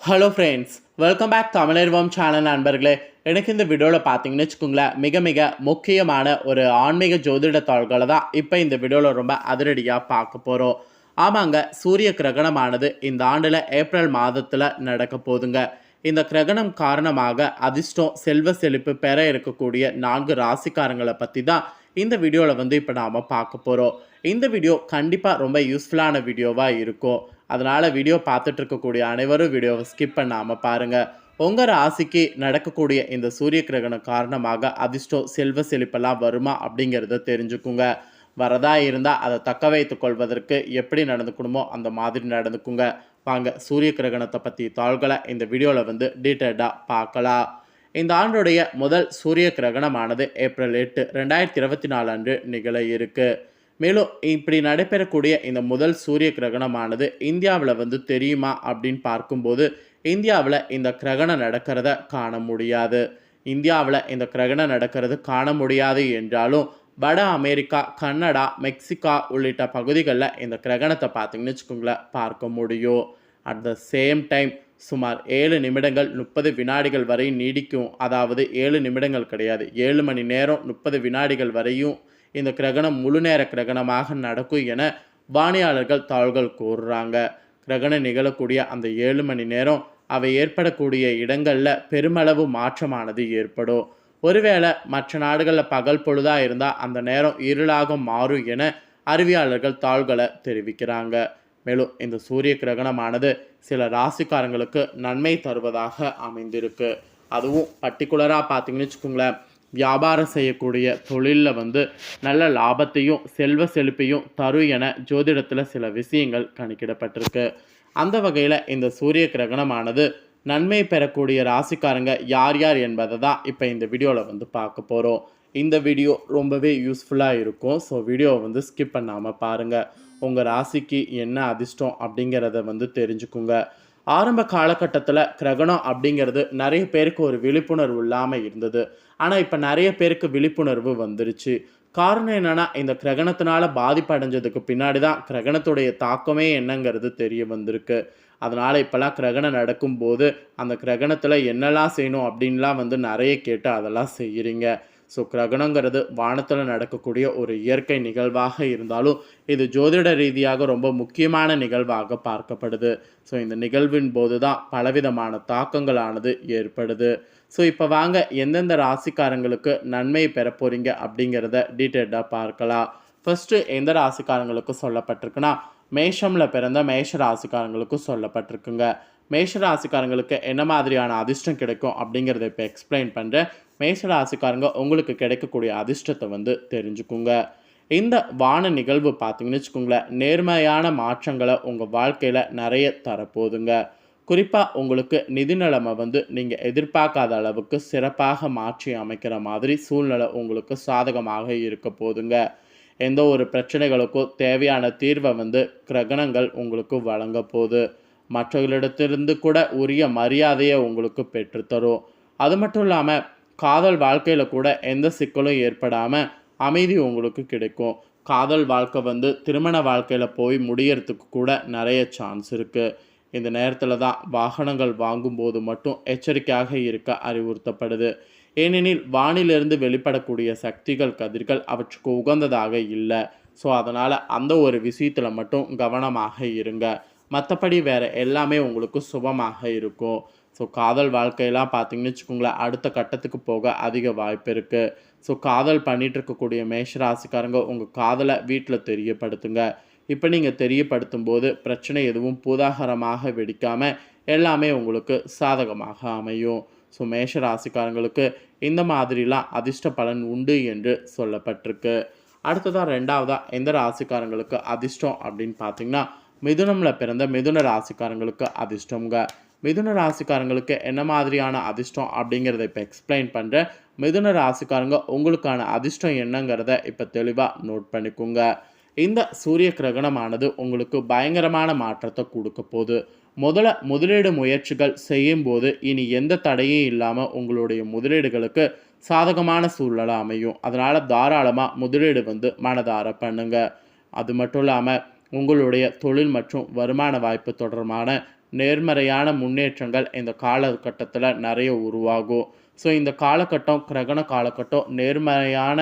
Hello friends welcome back Tamilarvam channel நண்பர்களே. எனக்கு இந்த வீடியோவில் பார்த்தீங்கன்னு வச்சுக்கோங்களேன் மிக மிக முக்கியமான ஒரு ஆன்மீக ஜோதிட தாள்களை தான் இப்போ இந்த வீடியோவில் ரொம்ப அதிரடியாக பார்க்க போகிறோம் ஆமாங்க சூரிய கிரகணமானது இந்த ஆண்டில் ஏப்ரல் மாதத்தில் நடக்க போகுதுங்க. இந்த கிரகணம் காரணமாக அதிர்ஷ்டம் செல்வ செழிப்பு பெற இருக்கக்கூடிய நான்கு ராசிக்காரங்களை பற்றி தான் இந்த வீடியோவில் வந்து இப்போ நாம் பார்க்க போகிறோம் இந்த வீடியோ கண்டிப்பாக ரொம்ப யூஸ்ஃபுல்லான வீடியோவாக இருக்கும். அதனால் வீடியோ பார்த்துட்டு இருக்கக்கூடிய அனைவரும் வீடியோவை ஸ்கிப் பண்ணாமல் பாருங்கள் உங்கள் ராசிக்கு நடக்கக்கூடிய இந்த சூரிய கிரகணம் காரணமாக அதிர்ஷ்டம் செல்வ செழிப்பெல்லாம் வருமா அப்படிங்கிறத தெரிஞ்சுக்குங்க. வரதா இருந்தால் அதை தக்க வைத்துக் கொள்வதற்கு எப்படி நடந்துக்கணுமோ அந்த மாதிரி நடந்துக்குங்க. வாங்க சூரிய கிரகணத்தை பற்றி தாள்களை இந்த வீடியோவில் வந்து டீட்டெயில்டாக பார்க்கலாம். இந்த ஆண்டுடைய முதல் சூரிய கிரகணமானது ஏப்ரல் எட்டு ரெண்டாயிரத்தி இருபத்தி நாலு அன்று நிகழ இருக்குது மேலும் இப்படி நடைபெறக்கூடிய இந்த முதல் சூரிய கிரகணமானது இந்தியாவில் வந்து தெரியுமா அப்படின்னு பார்க்கும்போது இந்தியாவில் இந்த கிரகணம் நடக்கிறத காண முடியாது. இந்தியாவில் இந்த கிரகணம் நடக்கிறது காண முடியாது என்றாலும் வட அமெரிக்கா கனடா மெக்சிகா உள்ளிட்ட பகுதிகளில் இந்த கிரகணத்தை பார்த்தீங்கன்னு வச்சுக்கோங்களேன் பார்க்க முடியும். அட் த சேம் டைம் சுமார் ஏழு நிமிடங்கள் முப்பது வினாடிகள் வரை நீடிக்கும். அதாவது ஏழு நிமிடங்கள் கிடையாது. ஏழு மணி நேரம் முப்பது வினாடிகள் வரையும் இந்த கிரகணம் முழு நேர கிரகணமாக நடக்கும் என வானியாளர்கள் தாள்கள் கூறுறாங்க. கிரகணம் நிகழக்கூடிய அந்த ஏழு மணி நேரம் அவை ஏற்படக்கூடிய இடங்களில் பெருமளவு மாற்றமானது ஏற்படும். ஒருவேளை மற்ற நாடுகளில் பகல் பொழுதாக இருந்தால் அந்த நேரம் இருளாக மாறும் என அறிவியாளர்கள் தாள்களை தெரிவிக்கிறாங்க. மேலும் இந்த சூரிய கிரகணமானது சில ராசிக்காரங்களுக்கு நன்மை தருவதாக அமைந்திருக்கு. அதுவும் பர்டிகுலராக பார்த்தீங்கன்னு வச்சுக்கோங்களேன். வியாபாரம் செய்யக்கூடிய தொழிலில் வந்து நல்ல லாபத்தையும் செல்வ செழிப்பையும் தரும் என ஜோதிடத்தில் சில விஷயங்கள் கணக்கிடப்பட்டிருக்கு. அந்த வகையில் இந்த சூரிய கிரகணமானது நன்மை பெறக்கூடிய ராசிக்காரங்க யார் யார் என்பதை தான் இப்போ இந்த வீடியோவில் வந்து பார்க்க போகிறோம் இந்த வீடியோ ரொம்பவே யூஸ்ஃபுல்லாக இருக்கும். ஸோ வீடியோவை வந்து ஸ்கிப் பண்ணாமல் பாருங்கள் உங்கள் ராசிக்கு என்ன அதிர்ஷ்டம் அப்படிங்கிறத வந்து தெரிஞ்சுக்குங்க. ஆரம்ப காலகட்டத்தில் கிரகணம் அப்படிங்கிறது நிறைய பேருக்கு ஒரு விழிப்புணர்வு இல்லாமல் இருந்தது. ஆனால் இப்போ நிறைய பேருக்கு விழிப்புணர்வு வந்துருச்சு. காரணம் என்னென்னா இந்த கிரகணத்தினால பாதிப்படைஞ்சதுக்கு பின்னாடி தான் கிரகணத்துடைய தாக்கமே என்னங்கிறது தெரிய வந்திருக்கு. அதனால் இப்போல்லாம் கிரகணம் நடக்கும்போது அந்த கிரகணத்தில் என்னெல்லாம் செய்யணும் அப்படின்லாம் வந்து நிறைய கேட்டு அதெல்லாம் செய்கிறீங்க ஸோ கிரகணங்கிறது வானத்தில் நடக்கக்கூடிய ஒரு இயற்கை நிகழ்வாக இருந்தாலும் இது ஜோதிட ரீதியாக ரொம்ப முக்கியமான நிகழ்வாக பார்க்கப்படுது. ஸோ இந்த நிகழ்வின் போது தான் பலவிதமான தாக்கங்களானது ஏற்படுது. ஸோ இப்போ வாங்க எந்தெந்த ராசிக்காரங்களுக்கு நன்மை பெற போகிறீங்க அப்படிங்கிறத டீட்டெயில்டாக பார்க்கலாம். ஃபஸ்ட்டு எந்த ராசிக்காரங்களுக்கு சொல்லப்பட்டிருக்குன்னா மேஷமில் பிறந்த மேஷ ராசிக்காரங்களுக்கு சொல்லப்பட்டிருக்குங்க. மேஷராசிக்காரங்களுக்கு என்ன மாதிரியான அதிர்ஷ்டம் கிடைக்கும் அப்படிங்கிறத இப்போ எக்ஸ்பிளைன் பண்ணுறேன் மேஷராசிக்காரங்க உங்களுக்கு கிடைக்கக்கூடிய அதிர்ஷ்டத்தை வந்து தெரிஞ்சுக்குங்க. இந்த வான நிகழ்வு பார்த்தீங்கன்னு வச்சுக்கோங்களேன் நேர்மையான மாற்றங்களை உங்கள் வாழ்க்கையில் நிறைய தரப்போகுதுங்க. குறிப்பாக உங்களுக்கு நிதி நிலைமை வந்து நீங்கள் எதிர்பார்க்காத அளவுக்கு சிறப்பாக மாற்றி அமைக்கிற மாதிரி சூழ்நிலை உங்களுக்கு சாதகமாக இருக்க போதுங்க எந்த ஒரு பிரச்சனைகளுக்கோ தேவையான தீர்வை வந்து கிரகணங்கள் உங்களுக்கு வழங்க போகுது. மற்றவர்களிடத்திலிருந்து கூட உரிய மரியாதையை உங்களுக்கு பெற்றுத்தரும். அது மட்டும் இல்லாமல் காதல் வாழ்க்கையில் கூட எந்த சிக்கலும் ஏற்படாமல் அமைதி உங்களுக்கு கிடைக்கும். காதல் வாழ்க்கை வந்து திருமண வாழ்க்கையில் போய் முடியறதுக்கு கூட நிறைய சான்ஸ் இருக்குது இந்த நேரத்தில் தான் வாகனங்கள் வாங்கும்போது மட்டும் எச்சரிக்கையாக இருக்க அறிவுறுத்தப்படுது. ஏனெனில் வானிலிருந்து வெளிப்படக்கூடிய சக்திகள் கதிர்கள் அவற்றுக்கு உகந்ததாக இல்லை. ஸோ அதனால் அந்த ஒரு விஷயத்தில் மட்டும் கவனமாக இருங்க. மற்றபடி வேறு எல்லாமே உங்களுக்கு சுபமாக இருக்கும். ஸோ காதல் வாழ்க்கையெல்லாம் பார்த்தீங்கன்னு வச்சுக்கோங்களேன் அடுத்த கட்டத்துக்கு போக அதிக வாய்ப்பு இருக்குது ஸோ காதல் பண்ணிகிட்டு இருக்கக்கூடிய மேஷராசிக்காரங்க உங்கள் காதலை வீட்டில் தெரியப்படுத்துங்க. இப்போ நீங்கள் தெரியப்படுத்தும் போது பிரச்சனை எதுவும் பூதாகரமாக வெடிக்காமல் எல்லாமே உங்களுக்கு சாதகமாக அமையும். ஸோ மேஷ ராசிக்காரங்களுக்கு இந்த மாதிரிலாம் அதிர்ஷ்ட பலன் உண்டு என்று சொல்லப்பட்டிருக்கு. அடுத்ததாக ரெண்டாவதாக எந்த ராசிக்காரங்களுக்கு அதிர்ஷ்டம் அப்படின்னு பார்த்தீங்கன்னா மிதுனமில் பிறந்த மிதுன ராசிக்காரங்களுக்கு அதிர்ஷ்டங்க மிதுன ராசிக்காரங்களுக்கு என்ன மாதிரியான அதிர்ஷ்டம் அப்படிங்கிறத இப்போ எக்ஸ்பிளைன் பண்ணுறேன் மிதுன ராசிக்காரங்க உங்களுக்கான அதிர்ஷ்டம் என்னங்கிறத இப்போ தெளிவாக நோட் பண்ணிக்கோங்க. இந்த சூரிய கிரகணமானது உங்களுக்கு பயங்கரமான மாற்றத்தை கொடுக்க போகுது. முதல்ல முதலீடு முயற்சிகள் செய்யும்போது இனி எந்த தடையும் இல்லாமல் உங்களுடைய முதலீடுகளுக்கு சாதகமான சூழ்நிலை அமையும். அதனால் தாராளமாக முதலீடு வந்து மனதார பண்ணுங்க. அது மட்டும் இல்லாமல் உங்களுடைய தொழில் மற்றும் வருமான வாய்ப்பு தொடர்பான நேர்மறையான முன்னேற்றங்கள் இந்த காலகட்டத்தில் நிறைய உருவாகும். ஸோ இந்த காலகட்டம் கிரகண காலகட்டம் நேர்மறையான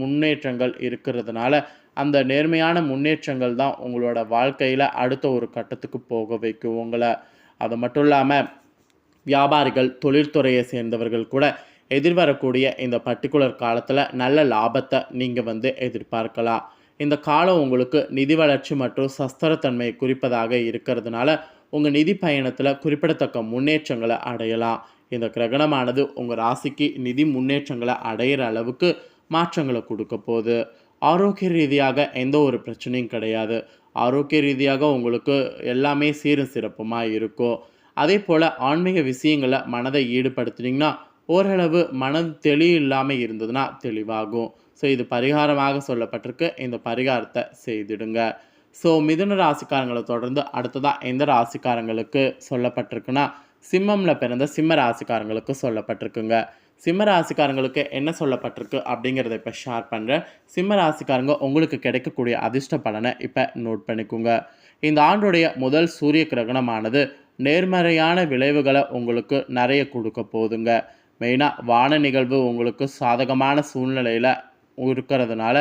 முன்னேற்றங்கள் இருக்கிறதுனால அந்த நேர்மையான முன்னேற்றங்கள் தான் உங்களோட வாழ்க்கையில் அடுத்த ஒரு கட்டத்துக்கு போக வைக்கும் உங்களை. அது மட்டும் இல்லாமல் வியாபாரிகள் தொழில்துறையை சேர்ந்தவர்கள் கூட எதிர்வரக்கூடிய இந்த பர்டிகுலர் காலத்தில் நல்ல லாபத்தை நீங்கள் வந்து எதிர்பார்க்கலாம். இந்த காலம் உங்களுக்கு நிதி வளர்ச்சி மற்றும் சஸ்திரத்தன்மையை குறிப்பதாக இருக்கிறதுனால உங்கள் நிதி பயணத்தில் குறிப்பிடத்தக்க முன்னேற்றங்களை அடையலாம். இந்த கிரகணமானது உங்கள் ராசிக்கு நிதி முன்னேற்றங்களை அடையிற அளவுக்கு மாற்றங்களை கொடுக்க போகுது. ஆரோக்கிய ரீதியாக எந்த ஒரு பிரச்சனையும் கிடையாது. ஆரோக்கிய ரீதியாக உங்களுக்கு எல்லாமே சீரும் சிறப்புமாக இருக்கும். அதே போல் ஆன்மீக விஷயங்களை மனதை ஈடுபடுத்துனீங்கன்னா ஓரளவு மனம் தெளிவு இல்லாமல் இருந்ததுன்னா தெளிவாகும். ஸோ இது பரிகாரமாக சொல்லப்பட்டிருக்கு. இந்த பரிகாரத்தை செய்திடுங்க. ஸோ மிதுன ராசிக்காரங்களை தொடர்ந்து அடுத்ததாக எந்த ராசிக்காரங்களுக்கு சொல்லப்பட்டிருக்குன்னா சிம்மமில் பிறந்த சிம்ம ராசிக்காரங்களுக்கு சொல்லப்பட்டிருக்குங்க. சிம்ம ராசிக்காரங்களுக்கு என்ன சொல்லப்பட்டிருக்கு அப்படிங்கிறத இப்போ ஷேர் பண்ணுறேன் சிம்ம ராசிக்காரங்க உங்களுக்கு கிடைக்கக்கூடிய அதிர்ஷ்ட பலனை இப்போ நோட் பண்ணிக்கோங்க. இந்த ஆண்டுடைய முதல் சூரிய கிரகணமானது நேர்மறையான விளைவுகளை உங்களுக்கு நிறைய கொடுக்க போகுதுங்க. மெயினாக வான நிகழ்வு உங்களுக்கு சாதகமான சூழ்நிலையில் இருக்கிறதுனால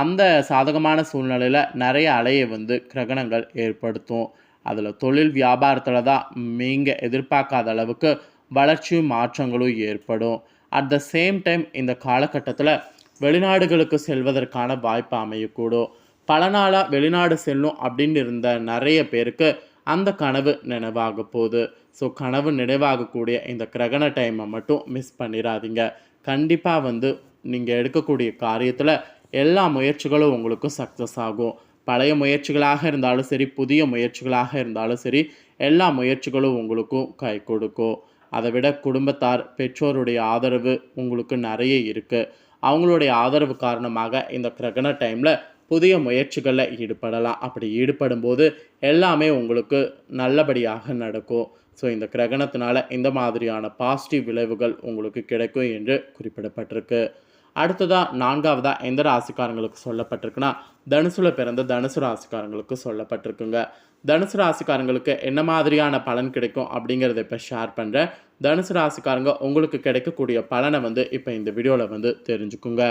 அந்த சாதகமான சூழ்நிலையில் நிறைய அலையை வந்து கிரகணங்கள் ஏற்படுத்தும். அதில் தொழில் வியாபாரத்தில் தான் நீங்கள் எதிர்பார்க்காத அளவுக்கு வளர்ச்சியும் மாற்றங்களும் ஏற்படும். அட் த சேம் டைம் இந்த காலகட்டத்தில் வெளிநாடுகளுக்கு செல்வதற்கான வாய்ப்பு அமையக்கூடும். பல நாளாக வெளிநாடு செல்லும் அப்படின்னு இருந்த நிறைய பேருக்கு அந்த கனவு நினைவாக போகுது. ஸோ கனவு நினைவாகக்கூடிய இந்த கிரகண டைமை மட்டும் மிஸ் பண்ணிடாதீங்க கண்டிப்பாக வந்து நீங்கள் எடுக்கக்கூடிய காரியத்தில் எல்லா முயற்சிகளும் உங்களுக்கு சக்ஸஸ் ஆகும். பழைய முயற்சிகளாக இருந்தாலும் சரி புதிய முயற்சிகளாக இருந்தாலும் சரி எல்லா முயற்சிகளும் உங்களுக்கும் கை கொடுக்கும். அதை விட குடும்பத்தார் பெற்றோருடைய ஆதரவு உங்களுக்கு நிறைய இருக்குது அவங்களுடைய ஆதரவு காரணமாக இந்த கிரகண டைமில் புதிய முயற்சிகளில் ஈடுபடலாம். அப்படி ஈடுபடும் போது எல்லாமே உங்களுக்கு நல்லபடியாக நடக்கும். ஸோ இந்த கிரகணத்தினால இந்த மாதிரியான பாசிட்டிவ் விளைவுகள் உங்களுக்கு கிடைக்கும் என்று குறிப்பிடப்பட்டிருக்கு. அடுத்ததாக நான்காவதாக எந்த ராசிக்காரங்களுக்கு சொல்லப்பட்டிருக்குன்னா தனுசுல பிறந்த தனுசு ராசிக்காரங்களுக்கு சொல்லப்பட்டிருக்குங்க. தனுசு ராசிக்காரங்களுக்கு என்ன மாதிரியான பலன் கிடைக்கும் அப்படிங்கிறத இப்போ ஷேர் பண்ணுறேன் தனுசு ராசிக்காரங்க உங்களுக்கு கிடைக்கக்கூடிய பலனை வந்து இப்போ இந்த வீடியோவில் வந்து தெரிஞ்சுக்குங்க.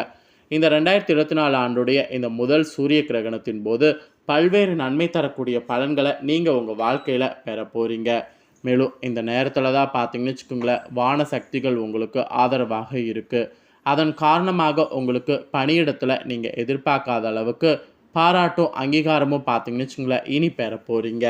இந்த ரெண்டாயிரத்தி இருபத்தி நாலு ஆண்டுடைய இந்த முதல் சூரிய கிரகணத்தின் போது பல்வேறு நன்மை தரக்கூடிய பலன்களை நீங்கள் உங்கள் வாழ்க்கையில் பெற போகிறீங்க மேலும் இந்த நேரத்தில் தான் பார்த்தீங்கன்னு வச்சுக்கோங்களேன் வான சக்திகள் உங்களுக்கு ஆதரவாக இருக்குது அதன் காரணமாக உங்களுக்கு பணியிடத்தில் நீங்கள் எதிர்பார்க்காத அளவுக்கு பாராட்டும் அங்கீகாரமும் பார்த்தீங்கன்னு வச்சுங்களேன் இனி பெற போகிறீங்க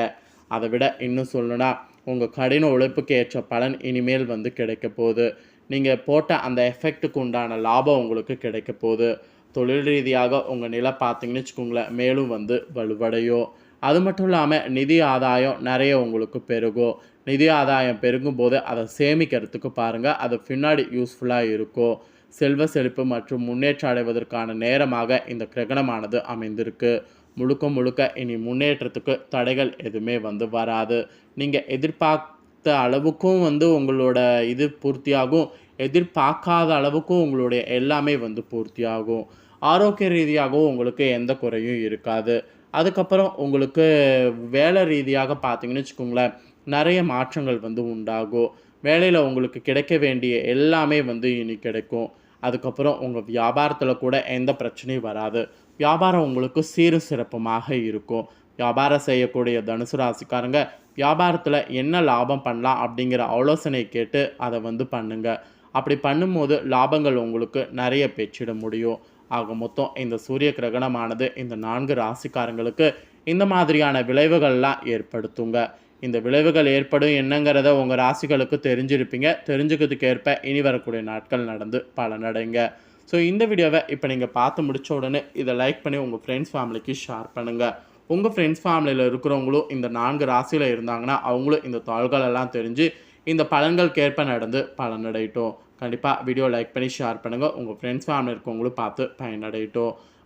அதை விட இன்னும் சொல்லணும்னா உங்கள் கடின உழைப்புக்கு ஏற்ற பலன் இனிமேல் வந்து கிடைக்க போகுது. நீங்கள் போட்ட அந்த எஃபெக்ட்டுக்கு உண்டான லாபம் உங்களுக்கு கிடைக்க போகுது. தொழில் ரீதியாக உங்கள் நிலை பார்த்தீங்கன்னு வச்சுக்கோங்களேன் மேலும் வந்து வலுவடையும். அது மட்டும் இல்லாமல் நிதி ஆதாயம் நிறைய உங்களுக்கு பெருகும். நிதி ஆதாயம் பெருகும் போது அதை சேமிக்கிறதுக்கு பாருங்கள் அது பின்னாடி யூஸ்ஃபுல்லாக இருக்கும். செல்வ செழிப்பு மற்றும் முன்னேற்றம் அடைவதற்கான நேரமாக இந்த கிரகணமானது அமைந்திருக்கு. முழுக்க முழுக்க இனி முன்னேற்றத்துக்கு தடைகள் எதுவுமே வந்து வராது. நீங்கள் எதிர்பார்த்த அளவுக்கும் வந்து உங்களோட இது பூர்த்தியாகும். எதிர்பார்க்காத அளவுக்கும் உங்களுடைய எல்லாமே வந்து பூர்த்தியாகும். ஆரோக்கிய ரீதியாகவும் உங்களுக்கு எந்த குறையும் இருக்காது. அதுக்கப்புறம் உங்களுக்கு வேலை ரீதியாக பார்த்தீங்கன்னு வச்சுக்கோங்களேன் நிறைய மாற்றங்கள் வந்து உண்டாகும். வேலையில் உங்களுக்கு கிடைக்க வேண்டிய எல்லாமே வந்து இனி கிடைக்கும். அதுக்கப்புறம் உங்கள் வியாபாரத்தில் கூட எந்த பிரச்சனையும் வராது. வியாபாரம் உங்களுக்கு சீரும் சிறப்புமாக இருக்கும். வியாபாரம் செய்யக்கூடிய தனுசு ராசிக்காரங்க வியாபாரத்தில் என்ன லாபம் பண்ணலாம் அப்படிங்கிற ஆலோசனை கேட்டு அதை வந்து பண்ணுங்க. அப்படி பண்ணும்போது லாபங்கள் உங்களுக்கு நிறைய பெற்றிட முடியும். ஆக மொத்தம் இந்த சூரிய கிரகணமானது இந்த நான்கு ராசிக்காரங்களுக்கு இந்த மாதிரியான விளைவுகள்லாம் ஏற்படுத்துங்க. இந்த விளைவுகள் ஏற்படும் என்னங்கிறத உங்கள் ராசிகளுக்கு தெரிஞ்சிருப்பீங்க. தெரிஞ்சுக்கிறதுக்கு ஏற்ப இனி வரக்கூடிய நாட்கள் நடந்து பலனடைங்க. ஸோ இந்த வீடியோவை இப்போ நீங்கள் பார்த்து முடித்த உடனே இதை லைக் பண்ணி உங்கள் ஃப்ரெண்ட்ஸ் ஃபேமிலிக்கு ஷேர் பண்ணுங்கள் உங்கள் ஃப்ரெண்ட்ஸ் ஃபேமிலியில் இருக்கிறவங்களும் இந்த நான்கு ராசியில் இருந்தாங்கன்னா அவங்களும் இந்த தாள்களெல்லாம் தெரிஞ்சு இந்த பலன்களுக்கேற்ப நடந்து பலனடையட்டும். கண்டிப்பாக வீடியோ லைக் பண்ணி ஷேர் பண்ணுங்கள் உங்கள் ஃப்ரெண்ட்ஸ் ஃபேமிலி இருக்கவங்களும் பார்த்து பயனடையட்டும்.